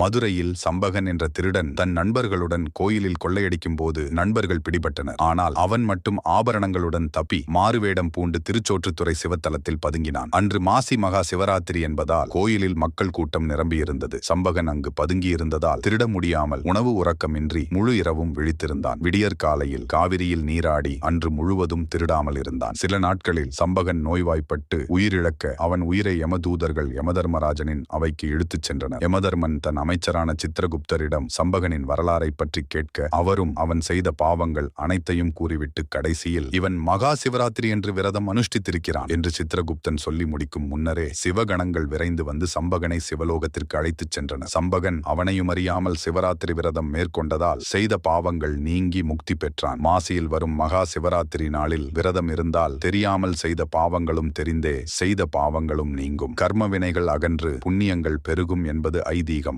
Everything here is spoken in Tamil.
மதுரையில் சம்பகன் என்ற திருடன் தன் நண்பர்களுடன் கோயிலில் கொள்ளையடிக்கும் போது நண்பர்கள் பிடிபட்டனர். ஆனால் அவன் மட்டும் ஆபரணங்களுடன் தப்பி மாறுவேடம் பூண்டு திருச்சோற்றுத்துறை சிவத்தலத்தில் பதுங்கினான். அன்று மாசி மகா சிவராத்திரி என்பதால் கோயிலில் மக்கள் கூட்டம் நிரம்பியிருந்தது. சம்பகன் அங்கு பதுங்கியிருந்ததால் திருட முடியாமல் உணவு உறக்கமின்றி முழு இரவும் விழித்திருந்தான். விடியற் காலையில் காவிரியில் நீராடி அன்று முழுவதும் திருடாமல் இருந்தான். சில நாட்களில் சம்பகன் நோய்வாய்ப்பட்டு உயிரிழக்க அவன் உயிரை யமதூதர்கள் யமதர்மராஜனின் அவைக்கு இழுத்துச் சென்றனர். யமதர்மன் தன் அமைச்சரான சித்திரகுப்தரிடம் சம்பகனின் வரலாறை பற்றி கேட்க அவரும் அவன் செய்த பாவங்கள் அனைத்தையும் கூறிவிட்டு கடைசியில் இவன் மகா சிவராத்திரி என்று விரதம் அனுஷ்டித்திருக்கிறான் என்று சித்திரகுப்தன் சொல்லி முடிக்கும் முன்னரே சிவகணங்கள் விரைந்து வந்து சம்பகனை சிவலோகத்திற்கு அழைத்துச் சென்றனர் சம்பகன் அவனையும் அறியாமல் சிவராத்திரி விரதம் மேற்கொண்டதால் செய்த பாவங்கள் நீங்கி முக்தி பெற்றான். மாசியில் வரும் மகா சிவராத்திரி நாளில் விரதம் இருந்தால் தெரியாமல் செய்த பாவங்களும் தெரிந்தே செய்த பாவங்களும் நீங்கும். கர்ம வினைகள் அகன்று புண்ணியங்கள் பெருகும் என்பது ஐதீகம்.